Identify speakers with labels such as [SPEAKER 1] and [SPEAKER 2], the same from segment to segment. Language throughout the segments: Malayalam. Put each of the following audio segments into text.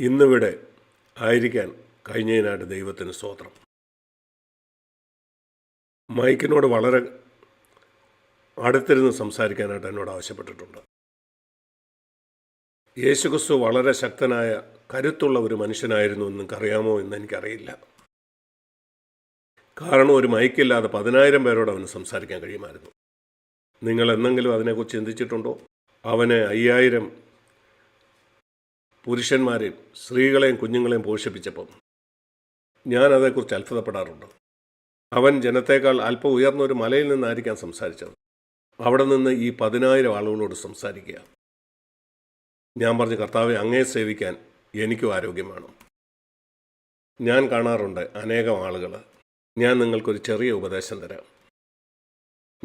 [SPEAKER 1] ഇന്നിവിടെ ആയിരിക്കാൻ കഴിഞ്ഞതിനായിട്ട് ദൈവത്തിന് സ്തോത്രം. മൈക്കിനോട് വളരെ അടുത്തിരുന്ന് സംസാരിക്കാനായിട്ട് എന്നോട് ആവശ്യപ്പെട്ടിട്ടുണ്ട്. യേശുക്രിസ്തു വളരെ ശക്തനായ കരുത്തുള്ള ഒരു മനുഷ്യനായിരുന്നു നിങ്ങൾക്കറിയാമോ എന്ന് എനിക്കറിയില്ല. കാരണം ഒരു മൈക്കില്ലാതെ പതിനായിരം പേരോട് അവന് സംസാരിക്കാൻ കഴിയുമായിരുന്നു. നിങ്ങൾ എന്തെങ്കിലും അതിനെക്കുറിച്ച് ചിന്തിച്ചിട്ടുണ്ടോ? അവനെ അയ്യായിരം പുരുഷന്മാരെയും സ്ത്രീകളെയും കുഞ്ഞുങ്ങളെയും പോഷിപ്പിച്ചപ്പം ഞാൻ അതേക്കുറിച്ച് അത്ഭുതപ്പെടാറുണ്ട്. അവൻ ജനത്തേക്കാൾ അല്പം ഉയർന്ന ഒരു മലയിൽ നിന്നായിരിക്കാം സംസാരിച്ചത്. അവിടെ നിന്ന് ഈ പതിനായിരം ആളുകളോട് സംസാരിക്കുക. ഞാൻ പറഞ്ഞു കർത്താവെ അങ്ങേ സേവിക്കാൻ എനിക്കും ആരോഗ്യം വേണം ഞാൻ കാണാറുണ്ട് അനേകം ആളുകൾ. ഞാൻ നിങ്ങൾക്കൊരു ചെറിയ ഉപദേശം തരാം.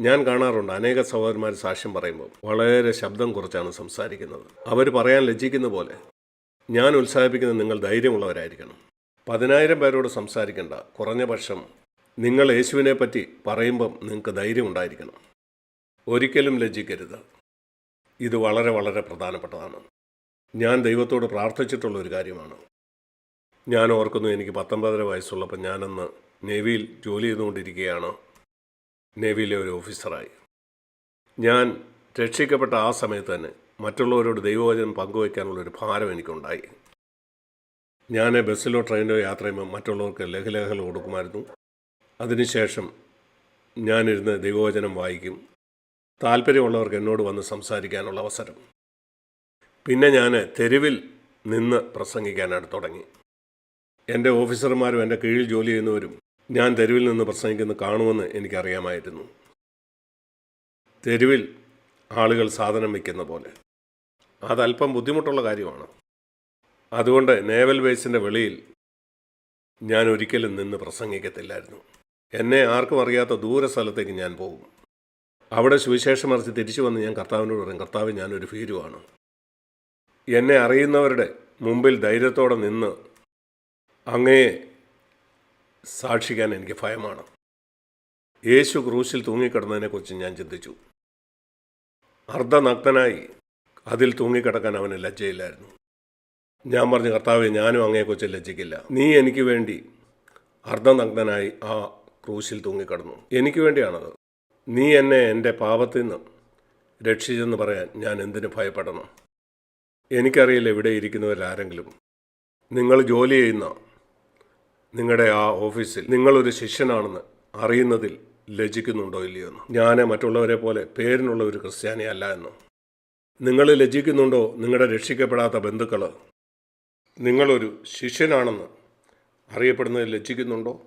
[SPEAKER 1] ഞാൻ കാണാറുണ്ട് അനേക സഹോദരന്മാർ സാക്ഷ്യം പറയുമ്പോൾ വളരെ ശബ്ദം കുറച്ചാണ് സംസാരിക്കുന്നത്. അവർ പറയാൻ ലജ്ജിക്കുന്ന പോലെ ഞാൻ ഉത്സാഹിപ്പിക്കുന്നത് നിങ്ങൾ ധൈര്യമുള്ളവരായിരിക്കണം. പതിനായിരം പേരോട് സംസാരിക്കേണ്ട. കുറഞ്ഞ പക്ഷം നിങ്ങൾ യേശുവിനെ പറ്റി പറയുമ്പം നിങ്ങൾക്ക് ധൈര്യം ഉണ്ടായിരിക്കണം. ഒരിക്കലും ലജ്ജിക്കരുത്. ഇത് വളരെ വളരെ പ്രധാനപ്പെട്ടതാണ്. ഞാൻ ദൈവത്തോട് പ്രാർത്ഥിച്ചിട്ടുള്ള ഒരു കാര്യമാണ്. ഞാൻ ഓർക്കുന്നു എനിക്ക് പത്തൊമ്പതര വയസ്സുള്ളപ്പോൾ ഞാനന്ന് നേവിയിൽ ജോലി ചെയ്തുകൊണ്ടിരിക്കുകയാണ്. നേവിയിലെ ഒരു ഓഫീസറായി. ഞാൻ രക്ഷിക്കപ്പെട്ട ആ സമയത്ത് തന്നെ മറ്റുള്ളവരോട് ദൈവവചനം പങ്കുവയ്ക്കാനുള്ളൊരു ഭാരം എനിക്കുണ്ടായി. ഞാൻ ബസ്സിലോ ട്രെയിനിലോ യാത്ര ചെയ്യുമ്പോൾ മറ്റുള്ളവർക്ക് ലഘുലേഖകൾ കൊടുക്കുമായിരുന്നു. അതിനുശേഷം ഞാനിരുന്ന് ദൈവവചനം വായിക്കും. താല്പര്യമുള്ളവർക്ക് എന്നോട് വന്ന് സംസാരിക്കാനുള്ള അവസരം. പിന്നെ ഞാൻ തെരുവിൽ നിന്ന് പ്രസംഗിക്കാനായിട്ട് തുടങ്ങി. എന്റെ ഓഫീസർമാരും എന്റെ കീഴിൽ ജോലി ചെയ്യുന്നവരും ഞാൻ തെരുവിൽ നിന്ന് പ്രസംഗിക്കുന്നത് കാണുമെന്ന് എനിക്കറിയാമായിരുന്നു. തെരുവിൽ ആളുകൾ സാധനം വയ്ക്കുന്ന പോലെ. അതല്പം ബുദ്ധിമുട്ടുള്ള കാര്യമാണ്. അതുകൊണ്ട് നേവൽ ബേസിന്റെ വെളിയിൽ ഞാൻ ഒരിക്കലും നിന്ന് പ്രസംഗിക്കത്തില്ലായിരുന്നു. എന്നെ ആർക്കും അറിയാത്ത ദൂര സ്ഥലത്തേക്ക് ഞാൻ പോകും. അവിടെ സുവിശേഷം അറിച്ച് തിരിച്ചു വന്ന് ഞാൻ കർത്താവിനോട് പറയും കർത്താവ് ഞാനൊരു ഭീരുവാണ്. എന്നെ അറിയുന്നവരുടെ മുമ്പിൽ ധൈര്യത്തോടെ നിന്ന് അങ്ങയെ സാക്ഷിക്കാൻ എനിക്ക് ഭയമാണ്. യേശു ക്രൂശിൽ തൂങ്ങിക്കിടന്നതിനെക്കുറിച്ച് ഞാൻ ചിന്തിച്ചു. അർദ്ധനഗ്നനായി അതിൽ തൂങ്ങിക്കിടക്കാൻ അവന് ലജ്ജയില്ലായിരുന്നു. ഞാൻ പറഞ്ഞു കർത്താവെ ഞാനും അങ്ങേക്കുറിച്ച് ലജ്ജിക്കില്ല. നീ എനിക്ക് വേണ്ടി അർദ്ധനഗ്നനായി ആ ക്രൂശിൽ തൂങ്ങിക്കിടന്നു. എനിക്ക് വേണ്ടിയാണത്. നീ എന്നെ എന്റെ പാപത്തിൽ നിന്ന് രക്ഷിച്ചെന്ന് പറയാൻ ഞാൻ എന്തിനു ഭയപ്പെടണം? എനിക്കറിയില്ല ഇവിടെ ഇരിക്കുന്നവരാരെങ്കിലും നിങ്ങൾ ജോലി ചെയ്യുന്ന നിങ്ങളുടെ ആ ഓഫീസിൽ നിങ്ങളൊരു ശിഷ്യനാണെന്ന് അറിയുന്നതിൽ ലജ്ജിക്കുന്നുണ്ടോ ഇല്ലയോ എന്ന്. ഞാൻ മറ്റുള്ളവരെ പോലെ പേരിനുള്ള ഒരു ക്രിസ്ത്യാനി അല്ല എന്ന്. നിങ്ങൾ ലജ്ജിക്കുന്നുണ്ടോ? നിങ്ങളുടെ രക്ഷിക്കപ്പെടാത്ത ബന്ധുക്കൾ നിങ്ങളൊരു ശിഷ്യനാണെന്ന് അറിയപ്പെടുന്നതിൽ ലജ്ജിക്കുന്നുണ്ടോ?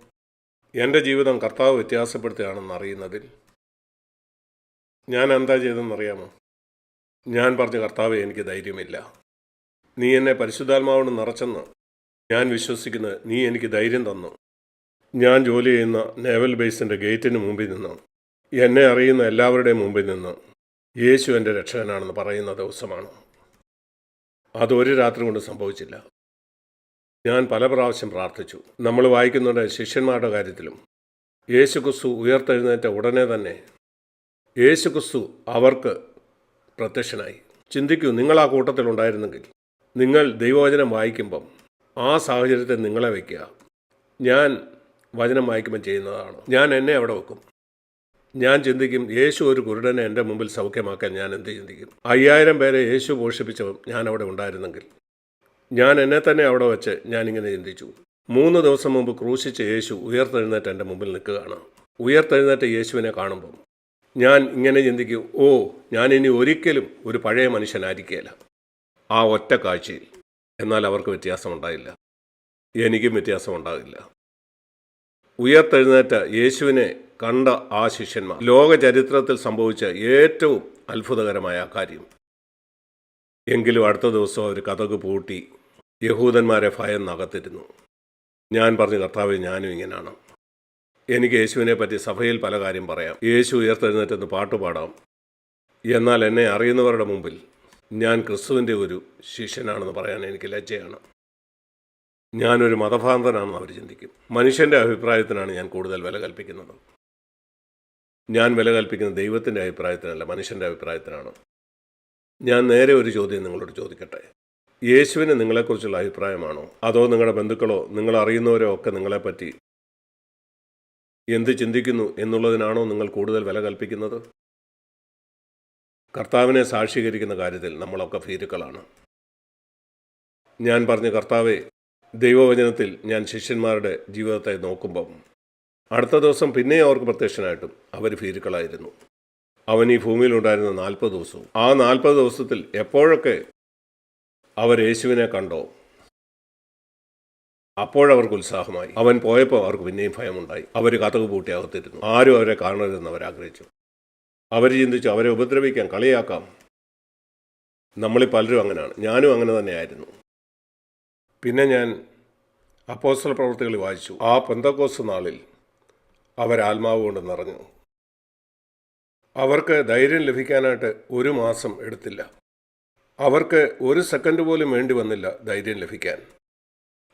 [SPEAKER 1] എന്റെ ജീവിതം കർത്താവ് വ്യത്യാസപ്പെടുത്തുകയാണെന്ന് അറിയുന്നതിൽ. ഞാൻ എന്താ ചെയ്തെന്നറിയാമോ ഞാൻ പറഞ്ഞ കർത്താവ് എനിക്ക് ധൈര്യമില്ല. നീ എന്നെ പരിശുദ്ധാത്മാവിന് നിറച്ചെന്ന് ഞാൻ വിശ്വസിക്കുന്നത് നീ എനിക്ക് ധൈര്യം തന്നു. ഞാൻ ജോലി ചെയ്യുന്ന നേവൽ ബേസിന്റെ ഗേറ്റിന് മുമ്പിൽ നിന്ന് എന്നെ അറിയുന്ന എല്ലാവരുടെയും മുമ്പിൽ നിന്ന് യേശു എന്റെ രക്ഷകനാണെന്ന് പറയുന്ന ദിവസമാണ്. അതൊരു രാത്രി കൊണ്ട് സംഭവിച്ചില്ല. ഞാൻ പല പ്രാവശ്യം പ്രാർത്ഥിച്ചു. നമ്മൾ വായിക്കുന്നുണ്ട് ശിഷ്യന്മാരുടെ കാര്യത്തിലും. യേശു ക്രിസ്തു ഉയർത്തെഴുന്നേറ്റ ഉടനെ തന്നെ യേശു ക്രിസ്തു അവർക്ക് പ്രത്യക്ഷനായി. ചിന്തിക്കൂ നിങ്ങൾ ആ കൂട്ടത്തിലുണ്ടായിരുന്നെങ്കിൽ നിങ്ങൾ ദൈവവചനം വായിക്കുമ്പം ആ സാഹചര്യത്തിൽ നിങ്ങളെ വയ്ക്കുക. ഞാൻ വചനം വായിക്കുമ്പോൾ ചെയ്യുന്നതാണ്. ഞാൻ എന്നെ അവിടെ വെക്കും. ഞാൻ ചിന്തിക്കും യേശു ഒരു കുരുടനെ എന്റെ മുമ്പിൽ സൗഖ്യമാക്കാൻ ഞാൻ എന്ത് ചിന്തിക്കും? അയ്യായിരം പേരെ യേശു പോഷിപ്പിച്ചവൻ ഞാൻ അവിടെ ഉണ്ടായിരുന്നെങ്കിൽ. ഞാൻ എന്നെ തന്നെ അവിടെ വെച്ച് ഞാനിങ്ങനെ ചിന്തിച്ചു. മൂന്ന് ദിവസം മുമ്പ് ക്രൂശിച്ച യേശു ഉയർത്തെഴുന്നേറ്റ് എന്റെ മുമ്പിൽ നിൽക്കുകയാണ്. ഉയർത്തെഴുന്നേറ്റ് യേശുവിനെ കാണുമ്പം ഞാൻ ഇങ്ങനെ ചിന്തിക്കും ഓ ഞാൻ ഇനി ഒരിക്കലും ഒരു പഴയ മനുഷ്യനായിരിക്കുകയില്ല ആ ഒറ്റ കാഴ്ചയിൽ. എന്നാൽ അവർക്ക് വ്യത്യാസമുണ്ടായില്ല. എനിക്കും വ്യത്യാസമുണ്ടാകില്ല. ഉയർത്തെഴുന്നേറ്റ യേശുവിനെ കണ്ട ആ ശിഷ്യന്മാർ. ലോക ചരിത്രത്തിൽ സംഭവിച്ച ഏറ്റവും അത്ഭുതകരമായ കാര്യം. എങ്കിലും അടുത്ത ദിവസം അവർ കഥക് പൂട്ടി യഹൂദന്മാരെ ഭയം നകത്തിരുന്നു ഞാൻ പറഞ്ഞു കർത്താവ് ഞാനും ഇങ്ങനെയാണ് എനിക്ക് യേശുവിനെ പറ്റി സഭയിൽ പല കാര്യം പറയാം. യേശു ഉയർത്തെഴുന്നേറ്റെന്ന് പാട്ടുപാടാം. എന്നാൽ എന്നെ അറിയുന്നവരുടെ മുമ്പിൽ ഞാൻ ക്രിസ്തുവിന്റെ ഒരു ശിഷ്യനാണെന്ന് പറയാൻ എനിക്ക് ലജ്ജയാണ്. ഞാനൊരു മതഭാന്തനാണെന്ന് അവർ ചിന്തിക്കും. മനുഷ്യന്റെ അഭിപ്രായത്തിനാണ് ഞാൻ കൂടുതൽ വില കൽപ്പിക്കുന്നത്. ഞാൻ വില കൽപ്പിക്കുന്നത് ദൈവത്തിന്റെ അഭിപ്രായത്തിനല്ല മനുഷ്യന്റെ അഭിപ്രായത്തിനാണ്? ഞാൻ നേരെ ഒരു ചോദ്യം നിങ്ങളോട് ചോദിക്കട്ടെ. യേശുവിന് നിങ്ങളെക്കുറിച്ചുള്ള അഭിപ്രായമാണോ? അതോ നിങ്ങളുടെ ബന്ധുക്കളോ നിങ്ങൾ അറിയുന്നവരോ ഒക്കെ നിങ്ങളെപ്പറ്റി എന്ത് ചിന്തിക്കുന്നു എന്നുള്ളതിനാണോ നിങ്ങൾ കൂടുതൽ വില കൽപ്പിക്കുന്നത്? കർത്താവിനെ സാക്ഷീകരിക്കുന്ന കാര്യത്തിൽ നമ്മളൊക്കെ ഭീരുക്കളാണ്. ഞാൻ പറഞ്ഞ കർത്താവെ ദൈവവചനത്തിൽ ഞാൻ ശിഷ്യന്മാരുടെ ജീവിതത്തെ നോക്കുമ്പം അടുത്ത ദിവസം പിന്നെയും അവർക്ക് പ്രത്യക്ഷനായിട്ടും അവർ ഭീരുക്കളായിരുന്നു. അവൻ ഈ ഭൂമിയിൽ ഉണ്ടായിരുന്ന നാൽപ്പത് ദിവസവും. ആ നാൽപ്പത് ദിവസത്തിൽ എപ്പോഴൊക്കെ അവർ യേശുവിനെ കണ്ടോ? അപ്പോഴവർക്ക് ഉത്സാഹമായി. അവൻ പോയപ്പോൾ അവർക്ക് പിന്നെയും ഭയമുണ്ടായി. അവർ കഥക് പൂട്ടി അകത്തിരുന്നു. ആരും അവരെ കാണരുതെന്ന് അവരാഗ്രഹിച്ചു അവർ ചിന്തിച്ചു അവരെ ഉപദ്രവിക്കാം കളിയാക്കാം. നമ്മളിൽ പലരും അങ്ങനെയാണ്. ഞാനും അങ്ങനെ തന്നെയായിരുന്നു. പിന്നെ ഞാൻ അപ്പോസ്റ്റൽ പ്രവർത്തികൾ വായിച്ചു. ആ പെന്തക്കോസ് നാളിൽ അവരാത്മാവ് കൊണ്ട് നിറഞ്ഞു. അവർക്ക് ധൈര്യം ലഭിക്കാനായിട്ട് ഒരു മാസം എടുത്തില്ല. അവർക്ക് ഒരു സെക്കൻഡ് പോലും വേണ്ടി വന്നില്ല ധൈര്യം ലഭിക്കാൻ.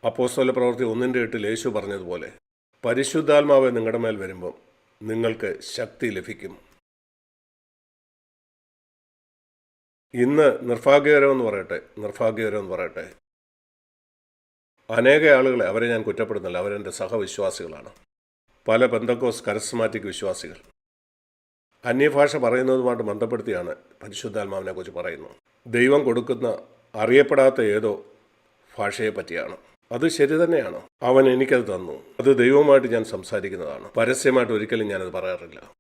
[SPEAKER 1] അപ്പോസ്തല പ്രവൃത്തി ഒന്നിന്റെ എട്ടിൽ യേശു പറഞ്ഞതുപോലെ പരിശുദ്ധാത്മാവ് നിങ്ങളുടെ മേൽ വരുമ്പം നിങ്ങൾക്ക് ശക്തി ലഭിക്കും. ഇന്ന് നിർഭാഗ്യകരമെന്ന് പറയട്ടെ നിർഭാഗ്യകരമെന്ന് പറയട്ടെ. അനേക ആളുകളെ അവരെ ഞാൻ കുറ്റപ്പെടുന്നില്ല അവരെന്റെ സഹവിശ്വാസികളാണ്. പല ബന്ധക്കോസ് കരസ്മാറ്റിക് വിശ്വാസികൾ. അന്യഭാഷ പറയുന്നതുമായിട്ട് ബന്ധപ്പെടുത്തിയാണ് പരിശുദ്ധാത്മാവിനെ കുറിച്ച് പറയുന്നത്. ദൈവം കൊടുക്കുന്ന അറിയപ്പെടാത്ത ഏതോ ഭാഷയെ പറ്റിയാണ്. അത് ശരി തന്നെയാണ്. അവൻ എനിക്കത് തന്നു. അത് ദൈവമായിട്ട് ഞാൻ സംസാരിക്കുന്നതാണ്. പരസ്യമായിട്ട് ഒരിക്കലും ഞാനത് പറയാറില്ല.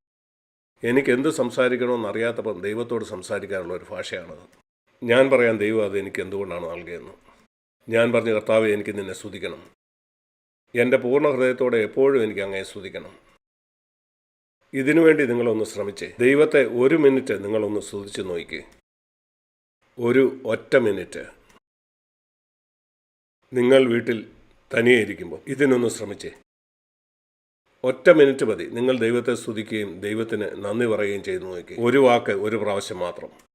[SPEAKER 1] എനിക്ക് എന്ത് സംസാരിക്കണമെന്ന് അറിയാത്തപ്പം ദൈവത്തോട് സംസാരിക്കാനുള്ള ഒരു ഭാഷയാണത്. ഞാൻ പറയാൻ ദൈവം അത് എനിക്ക് എന്തുകൊണ്ടാണ് നൽകിയെന്ന് ഞാൻ പറഞ്ഞ കർത്താവ് എനിക്ക് നിന്നെ സ്തുതിക്കണം. എന്റെ പൂർണ ഹൃദയത്തോടെ എപ്പോഴും എനിക്ക് അങ്ങയെ സ്തുതിക്കണം. ഇതിനുവേണ്ടി നിങ്ങളൊന്ന് ശ്രമിച്ചേ. ദൈവത്തെ ഒരു മിനിറ്റ് നിങ്ങളൊന്ന് സ്തുതിച്ച് നോക്കി ഒരു ഒറ്റ മിനിറ്റ്. നിങ്ങൾ വീട്ടിൽ തനിയെ ഇരിക്കുമ്പോൾ ഇതിനൊന്ന് ശ്രമിച്ചേ. ഒറ്റ മിനിറ്റ് മതി. നിങ്ങൾ ദൈവത്തെ സ്തുതിക്കുകയും ദൈവത്തിന് നന്ദി പറയുകയും ചെയ്തു നോക്കി ഒരു വാക്ക് ഒരു പ്രാവശ്യം മാത്രം.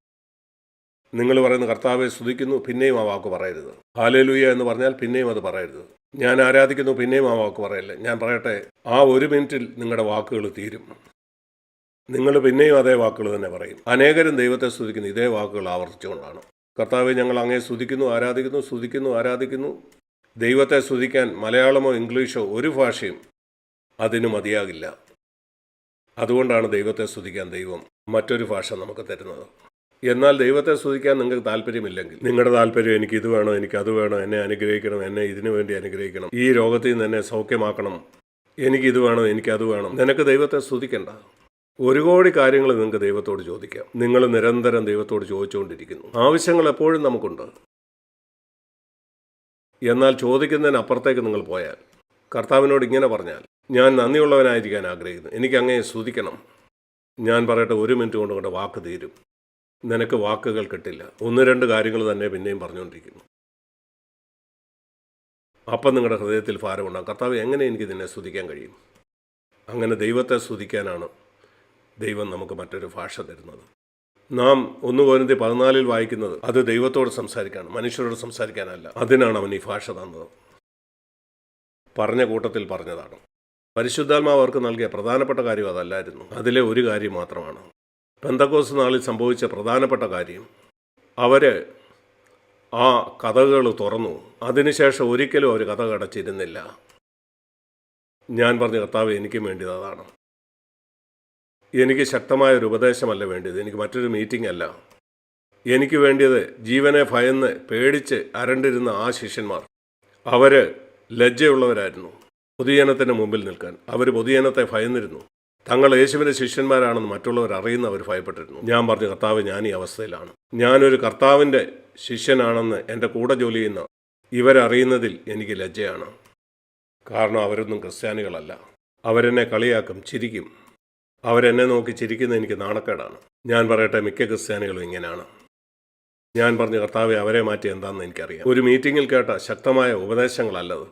[SPEAKER 1] നിങ്ങൾ പറയുന്ന കർത്താവെ സ്തുതിക്കുന്നു പിന്നെയും ആ വാക്ക് പറയരുത്. ഹാലേലൂയ എന്ന് പറഞ്ഞാൽ പിന്നെയും അത് പറയരുത്. ഞാൻ ആരാധിക്കുന്നു പിന്നെയും ആ വാക്ക് പറയല്ല? ഞാൻ പറയട്ടെ ആ ഒരു മിനിറ്റിൽ നിങ്ങളുടെ വാക്കുകൾ തീരും. നിങ്ങൾ പിന്നെയും അതേ വാക്കുകൾ തന്നെ പറയും. അനേകരും ദൈവത്തെ സ്തുതിക്കുന്നു ഇതേ വാക്കുകൾ ആവർത്തിച്ചുകൊണ്ടാണ്. കർത്താവെ ഞങ്ങൾ അങ്ങേ സ്തുതിക്കുന്നു ആരാധിക്കുന്നു സ്തുതിക്കുന്നു ആരാധിക്കുന്നു. ദൈവത്തെ സ്തുതിക്കാൻ മലയാളമോ ഇംഗ്ലീഷോ ഒരു ഭാഷയും അതിന് മതിയാകില്ല. അതുകൊണ്ടാണ് ദൈവത്തെ സ്തുതിക്കാൻ ദൈവം മറ്റൊരു ഭാഷ നമുക്ക് തരുന്നത്. എന്നാൽ ദൈവത്തെ സ്തുതിക്കാൻ നിങ്ങൾക്ക് താല്പര്യമില്ലെങ്കിൽ. നിങ്ങളുടെ താല്പര്യം എനിക്ക് ഇത് വേണം എനിക്ക് അത് വേണം എന്നെ അനുഗ്രഹിക്കണം എന്നെ ഇതിനു വേണ്ടി അനുഗ്രഹിക്കണം. ഈ രോഗത്തിൽ നിന്ന് എന്നെ സൗഖ്യമാക്കണം. എനിക്ക് ഇത് വേണം എനിക്ക് അത് വേണം. നിനക്ക് ദൈവത്തെ സ്തുതിക്കണ്ട. ഒരു കോടി കാര്യങ്ങൾ നിങ്ങൾക്ക് ദൈവത്തോട് ചോദിക്കാം. നിങ്ങൾ നിരന്തരം ദൈവത്തോട് ചോദിച്ചുകൊണ്ടിരിക്കുന്നു. ആവശ്യങ്ങൾ എപ്പോഴും നമുക്കുണ്ട്. എന്നാൽ ചോദിക്കുന്നതിനപ്പുറത്തേക്ക് നിങ്ങൾ പോയാൽ കർത്താവിനോട് ഇങ്ങനെ പറഞ്ഞാൽ ഞാൻ നന്ദിയുള്ളവനായിരിക്കാൻ ആഗ്രഹിക്കുന്നു. എനിക്ക് അങ്ങനെ സ്തുതിക്കണം. ഞാൻ പറയട്ടെ ഒരു മിനിറ്റ് കൊണ്ട് കൊണ്ട് വാക്ക് തീരും. നിനക്ക് വാക്കുകൾ കിട്ടില്ല. ഒന്ന് രണ്ട് കാര്യങ്ങൾ തന്നെ പിന്നെയും പറഞ്ഞുകൊണ്ടിരിക്കുന്നു. അപ്പം നിങ്ങളുടെ ഹൃദയത്തിൽ ഭാരമുണ്ടാകും. കർത്താവ് എങ്ങനെ എനിക്ക് നിന്നെ സ്തുതിക്കാൻ കഴിയും? അങ്ങനെ ദൈവത്തെ സ്തുതിക്കാനാണ് ദൈവം നമുക്ക് മറ്റൊരു ഭാഷ തരുന്നത്. നാം ഒന്ന് പോരന്തി പതിനാലിൽ വായിക്കുന്നത് അത് ദൈവത്തോട് സംസാരിക്കാണ് മനുഷ്യരോട് സംസാരിക്കാനല്ല. അതിനാണ് അവൻ ഈ ഭാഷ തന്നത്. പറഞ്ഞ കൂട്ടത്തിൽ പറഞ്ഞതാണ്. പരിശുദ്ധാത്മാവ് അവർക്ക് നൽകിയ പ്രധാനപ്പെട്ട കാര്യം അതല്ലായിരുന്നു. അതിലെ ഒരു കാര്യം മാത്രമാണ്. പെന്തക്കോസ് നാളിൽ സംഭവിച്ച പ്രധാനപ്പെട്ട കാര്യം. അവർ ആ കഥകൾ തുറന്നു. അതിനുശേഷം ഒരിക്കലും അവർ കഥ കടച്ചിരുന്നില്ല. ഞാൻ പറഞ്ഞ കർത്താവ് എനിക്കും വേണ്ടിയത് അതാണ്. എനിക്ക് ശക്തമായ ഒരു ഉപദേശമല്ല വേണ്ടിയത്. എനിക്ക് മറ്റൊരു മീറ്റിംഗ് അല്ല. എനിക്ക് വേണ്ടിയത് ജീവനെ ഭയന്ന് പേടിച്ച് അരണ്ടിരുന്ന ആ ശിഷ്യന്മാർ. അവർ ലജ്ജയുള്ളവരായിരുന്നു. പൊതുജനത്തിന് മുമ്പിൽ നിൽക്കാൻ. അവർ പൊതുജനത്തെ ഭയന്നിരുന്നു. തങ്ങൾ യേശുവിന്റെ ശിഷ്യന്മാരാണെന്ന് മറ്റുള്ളവർ അറിയുന്ന അവർ ഭയപ്പെട്ടിരുന്നു. ഞാൻ പറഞ്ഞു കർത്താവ് ഞാൻ ഈ അവസ്ഥയിലാണ്. ഞാനൊരു കർത്താവിന്റെ ശിഷ്യനാണെന്ന് എന്റെ കൂടെ ജോലി ചെയ്യുന്ന ഇവരറിയുന്നതിൽ എനിക്ക് ലജ്ജയാണ്. കാരണം അവരൊന്നും ക്രിസ്ത്യാനികളല്ല. അവരെന്നെ കളിയാക്കും ചിരിക്കും. അവരെന്നെ നോക്കി ചിരിക്കുന്ന എനിക്ക് നാണക്കേടാണ്. ഞാൻ പറയട്ടെ മിക്ക ക്രിസ്ത്യാനികളും ഇങ്ങനെയാണ്. ഞാൻ പറഞ്ഞു കർത്താവെ അവരെ മാറ്റി എന്താണെന്ന് എനിക്കറിയാം. ഒരു മീറ്റിങ്ങിൽ കേട്ട ശക്തമായ ഉപദേശങ്ങളല്ലത്.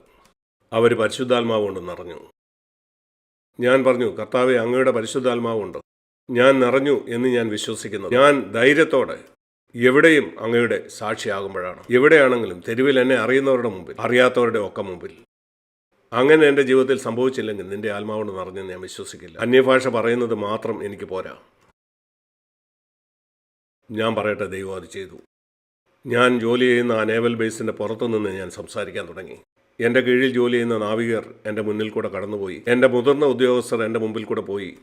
[SPEAKER 1] അവർ പരിശുദ്ധാത്മാവ് കൊണ്ട് നിറഞ്ഞു. ഞാൻ പറഞ്ഞു കർത്താവെ അങ്ങയുടെ പരിശുദ്ധാത്മാവുണ്ട്. ഞാൻ നിറഞ്ഞു എന്ന് ഞാൻ വിശ്വസിക്കുന്നു. ഞാൻ ധൈര്യത്തോടെ എവിടെയും അങ്ങയുടെ സാക്ഷിയാകുമ്പോഴാണ്. എവിടെയാണെങ്കിലും തെരുവിൽ എന്നെ അറിയുന്നവരുടെ മുമ്പിൽ അറിയാത്തവരുടെ ഒക്കെ മുമ്പിൽ. അങ്ങനെ എന്റെ ജീവിതത്തിൽ സംഭവിച്ചില്ലെങ്കിൽ നിന്റെ ആത്മാവോട് നിറഞ്ഞെന്ന് ഞാൻ വിശ്വസിക്കില്ല. അന്യഭാഷ പറയുന്നത് മാത്രം എനിക്ക് പോരാ. ഞാൻ പറയട്ടെ ദൈവം അത് ചെയ്തു. ഞാൻ ജോലി ചെയ്യുന്ന ആ നേവൽ ബേസിന്റെ പുറത്തു നിന്ന് ഞാൻ സംസാരിക്കാൻ തുടങ്ങി. എന്റെ കീഴിൽ ജോലി ചെയ്യുന്ന നാവികർ എന്റെ മുന്നിൽ കൂടെ കടന്നുപോയി. എന്റെ മുതിർന്ന ഉദ്യോഗസ്ഥർ എന്റെ മുമ്പിൽ കൂടെ പോയി.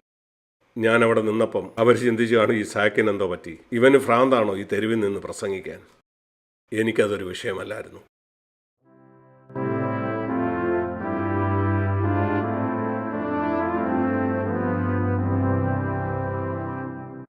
[SPEAKER 1] ഞാൻ അവിടെ നിന്നപ്പം അവർ ചിന്തിച്ചു കാണും ഈ സാക്കിന് എന്തോ പറ്റി. ഇവന് ഭ്രാന്താണോ ഈ തെരുവിൽ നിന്ന് പ്രസംഗിക്കാൻ? എനിക്കതൊരു വിഷയമല്ലായിരുന്നു.